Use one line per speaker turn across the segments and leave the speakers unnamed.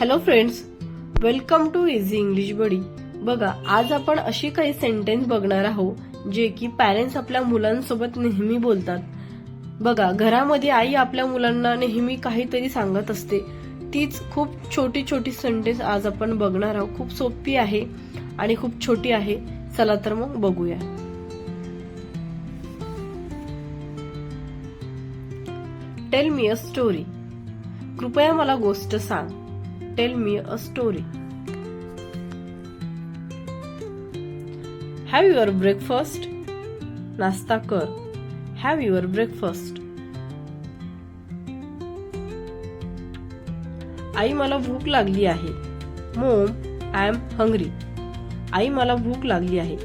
Hello friends welcome to easy English buddy बघा आज आपण अशी काही सेंटेन्स बघणार आहोत जे की पॅरेंट्स आपल्या मुलांसोबत नेहमी बोलतात. बघा घरामध्ये आई आपल्या मुलांना नेहमी काहीतरी सांगत असते. तीच खूप छोटी छोटी सेंटेन्स आज आपण बघणार आहोत. खूप सोपी आहे आणि खूप छोटी आहे. चला तर मग बघूया. टेल मी अ स्टोरी कृपया मला गोष्ट सांग. Tell me a story have your breakfast नाश्ता कर. हॅव युअर ब्रेकफास्ट आई मला भूक लागली आहे. मोम आय एम हंग्री आई मला भूक लागली आहे.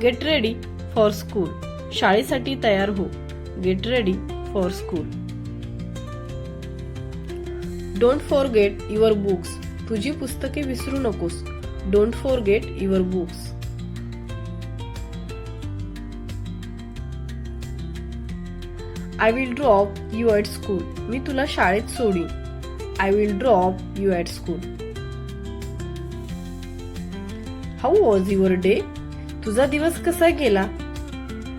गेट रेडी फॉर स्कूल शाळेसाठी तयार हो. Get ready for school don't forget your books तुझी पुस्तके विसरू नकोस. Don't forget your books I will drop you at school मी तुला शाळेत सोडीन. I will drop you at school how was your day तुझा दिवस कसा गेला?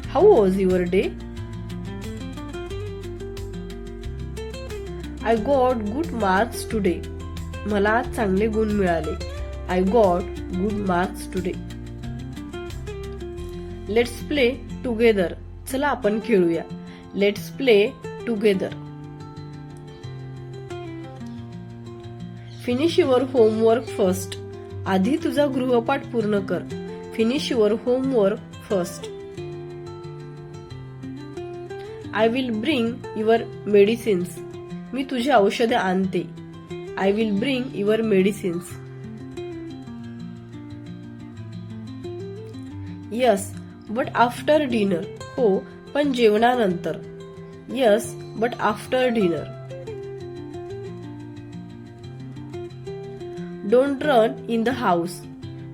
How was your day I got good marks today मला आज चांगले गुण मिळाले. I got good marks today let's play together चला आपण खेळूया. Let's play together finish your homework first आधी तुझा गृहपाठ पूर्ण कर. Finish your homework first I will bring your medicines मी तुझी औषधे आणते. I will bring your medicines yes but after dinner हो पण जेवणानंतर. Yes but after dinner don't run in the house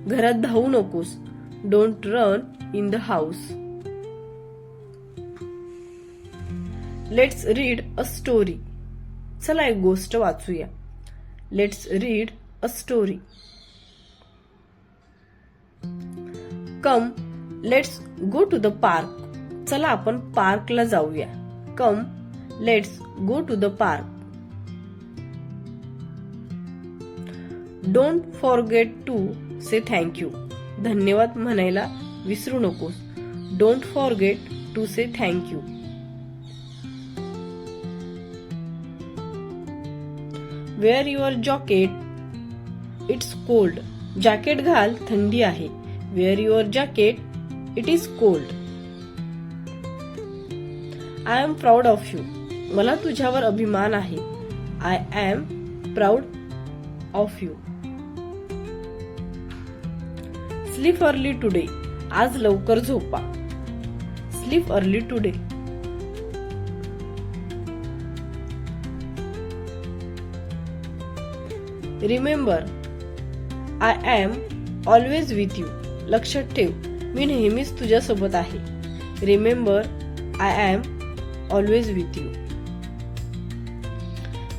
घरात धावू नकोस. Don't run in the house let's read a story चला एक गोष्ट वाचूया. Let's read a story come let's go to the park चला आपण पार्कला जाऊया. Come let's go to the park don't forget to say thank you धन्यवाद म्हणायला विसरू नकोस. Don't forget to say thank you wear your jacket it's cold jacket घाल थंडी आहे wear your jacket it is cold I am proud of you मला तुझ्यावर अभिमान आहे I am proud of you sleep early today आज लवकर झोपा sleep early today remember I am always with you लक्षात ठेव मी नेहमीच तुझ्यासोबत आहे. Remember I am always with you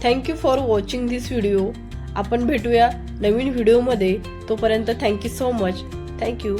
thank you for watching this video आपण भेटूया नवीन व्हिडिओमध्ये तोपर्यंत थँक्यू सो मच थँक्यू